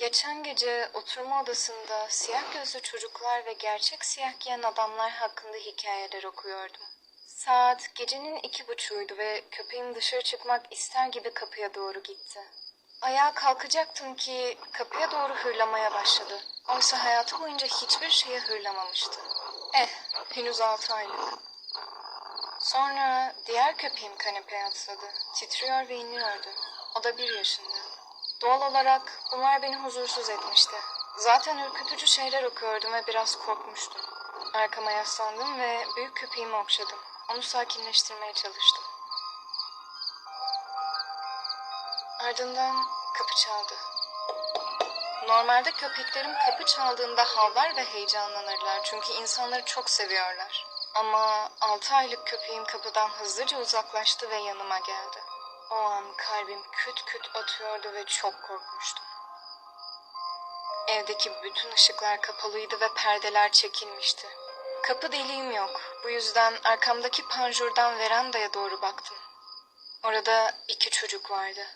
Geçen gece oturma odasında siyah gözlü çocuklar ve gerçek siyah giyen adamlar hakkında hikayeler okuyordum. Saat gecenin iki buçuğuydu ve köpeğim dışarı çıkmak ister gibi kapıya doğru gitti. Ayağa kalkacaktım ki kapıya doğru hırlamaya başladı. Oysa hayatı boyunca hiçbir şeye hırlamamıştı. Eh, henüz altı aylık. Sonra diğer köpeğim kanepeye atladı. Titriyor ve inliyordu. O da bir yaşında. Doğal olarak bunlar beni huzursuz etmişti. Zaten ürkütücü şeyler okuyordum ve biraz korkmuştum. Arkama yaslandım ve büyük köpeğimi okşadım. Onu sakinleştirmeye çalıştım. Ardından kapı çaldı. Normalde köpeklerim kapı çaldığında havlar ve heyecanlanırlar çünkü insanları çok seviyorlar. Ama 6 aylık köpeğim kapıdan hızlıca uzaklaştı ve yanıma geldi. O an kalbim küt küt atıyordu ve çok korkmuştum. Evdeki bütün ışıklar kapalıydı ve perdeler çekilmişti. Kapı deliğim yok. Bu yüzden arkamdaki panjurdan verandaya doğru baktım. Orada iki çocuk vardı.